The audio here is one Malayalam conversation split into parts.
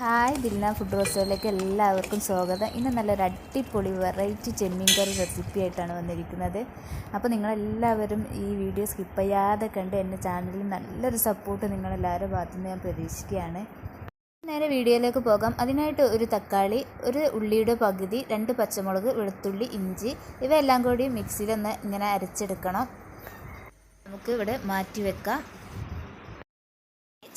ഹായ് ദിൽന ഫുഡ് റോസ്റ്റോയിലേക്ക് എല്ലാവർക്കും സ്വാഗതം. ഇന്ന് നല്ലൊരു അടിപൊളി വെറൈറ്റി ചെമ്മീൻ കറി റെസിപ്പി ആയിട്ടാണ് വന്നിരിക്കുന്നത്. അപ്പോൾ നിങ്ങളെല്ലാവരും ഈ വീഡിയോ സ്കിപ്പ് ചെയ്യാതെ കണ്ട് എന്റെ ചാനലിൽ നല്ലൊരു സപ്പോർട്ട് നിങ്ങളെല്ലാവരുടെ ഭാഗത്തുനിന്ന് ഞാൻ പ്രതീക്ഷിക്കുകയാണ്. നേരെ വീഡിയോയിലേക്ക് പോകാം. അതിനായിട്ട് ഒരു തക്കാളി ഒരു ഉള്ളിയുടെ പകുതി രണ്ട് പച്ചമുളക് വെളുത്തുള്ളി ഇഞ്ചി ഇവയെല്ലാം കൂടി മിക്സിയിലൊന്ന് ഇങ്ങനെ അരച്ചെടുക്കണം. നമുക്ക് ഇവിടെ മാറ്റി വെക്കാം.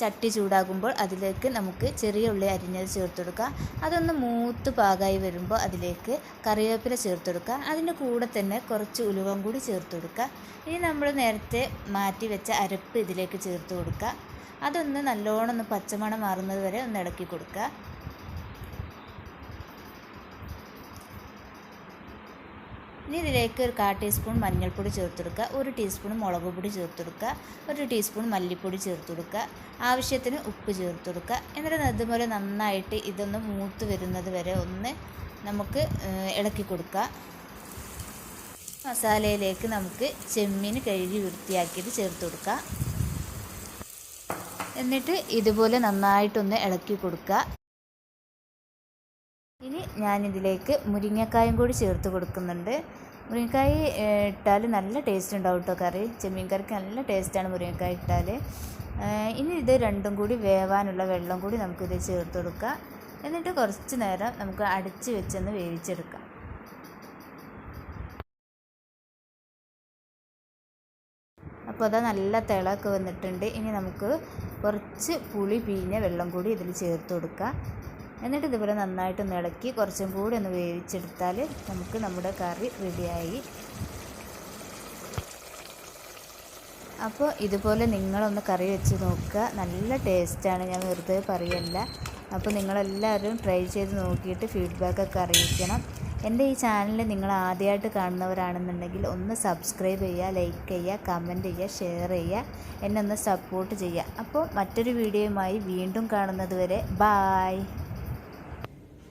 ചട്ടി ചൂടാകുമ്പോൾ അതിലേക്ക് നമുക്ക് ചെറിയ ഉള്ളി അരിഞ്ഞത് ചേർത്ത് കൊടുക്കുക. അതൊന്ന് മൂത്ത് പാകമായി വരുമ്പോൾ അതിലേക്ക് കറിവേപ്പില ചേർത്ത് കൊടുക്കുക. അതിന്റെ കൂടെ തന്നെ കുറച്ച് ഉലുവം കൂടി ചേർത്ത് കൊടുക്കുക. ഇനി നമ്മൾ നേരത്തെ മാറ്റി വെച്ച അരപ്പ് ഇതിലേക്ക് ചേർത്ത് കൊടുക്കുക. അതൊന്ന് നല്ലോണം ഒന്ന് പച്ചമണം മാറുന്നത് വരെ ഒന്ന് ഇളക്കി കൊടുക്കുക. ഇനി ഇതിലേക്ക് ഒരു കാ ടീസ്പൂൺ മഞ്ഞൾപ്പൊടി ചേർത്ത് കൊടുക്കുക ഒരു ടീസ്പൂൺ മുളക് പൊടി ചേർത്ത് കൊടുക്കുക ഒരു ടീസ്പൂൺ മല്ലിപ്പൊടി ചേർത്ത് കൊടുക്കുക ആവശ്യത്തിന് ഉപ്പ് ചേർത്ത് കൊടുക്കുക എന്നിട്ട് അതുപോലെ നന്നായിട്ട് ഇതൊന്ന് മൂത്ത് വരുന്നത് വരെ ഒന്ന് നമുക്ക് ഇളക്കി കൊടുക്കുക. മസാലയിലേക്ക് നമുക്ക് ചെമ്മീൻ കഴുകി വൃത്തിയാക്കിയിട്ട് ചേർത്ത് കൊടുക്കുക. എന്നിട്ട് ഇതുപോലെ നന്നായിട്ടൊന്ന് ഇളക്കി കൊടുക്കുക. ഇനി ഞാനിതിലേക്ക് മുരിങ്ങക്കായും കൂടി ചേർത്ത് കൊടുക്കുന്നുണ്ട്. മുരിങ്ങക്കായ ഇട്ടാൽ നല്ല ടേസ്റ്റ് ഉണ്ടാവും കേട്ടോ കറി. ചെമ്മീൻ കറിക്ക് നല്ല ടേസ്റ്റാണ് മുരിങ്ങക്കായ ഇട്ടാൽ ഇനി ഇത് രണ്ടും കൂടി വേവാനുള്ള വെള്ളം കൂടി നമുക്കിത് ചേർത്ത് കൊടുക്കാം. എന്നിട്ട് കുറച്ച് നേരം നമുക്ക് അടിച്ച് വെച്ചൊന്ന് വേവിച്ചെടുക്കാം. അപ്പോൾ അതാ നല്ല തിളമൊക്കെ വന്നിട്ടുണ്ട്. ഇനി നമുക്ക് കുറച്ച് പുളി പിഴിഞ്ഞ വെള്ളം കൂടി ഇതിൽ ചേർത്ത് കൊടുക്കാം. എന്നിട്ട് ഇതുപോലെ നന്നായിട്ടൊന്ന് ഇളക്കി കുറച്ചും കൂടി ഒന്ന് വേവിച്ചെടുത്താൽ നമുക്ക് നമ്മുടെ കറി റെഡിയായി. അപ്പോൾ ഇതുപോലെ നിങ്ങളൊന്ന് കറി വെച്ച് നോക്കുക. നല്ല ടേസ്റ്റാണ്. ഞാൻ വെറുതെ പറയല്ല. അപ്പോൾ നിങ്ങളെല്ലാവരും ട്രൈ ചെയ്ത് നോക്കിയിട്ട് ഫീഡ്ബാക്കൊക്കെ അറിയിക്കണം. എന്റെ ഈ ചാനൽ നിങ്ങൾ ആദ്യമായിട്ട് കാണുന്നവരാണെന്നുണ്ടെങ്കിൽ ഒന്ന് സബ്സ്ക്രൈബ് ചെയ്യുക ലൈക്ക് ചെയ്യുക കമന്റ് ചെയ്യുക ഷെയർ ചെയ്യുക. എന്നെ ഒന്ന് സപ്പോർട്ട് ചെയ്യുക. അപ്പോൾ മറ്റൊരു വീഡിയോയുമായി വീണ്ടും കാണുന്നത് വരെ ബായ്.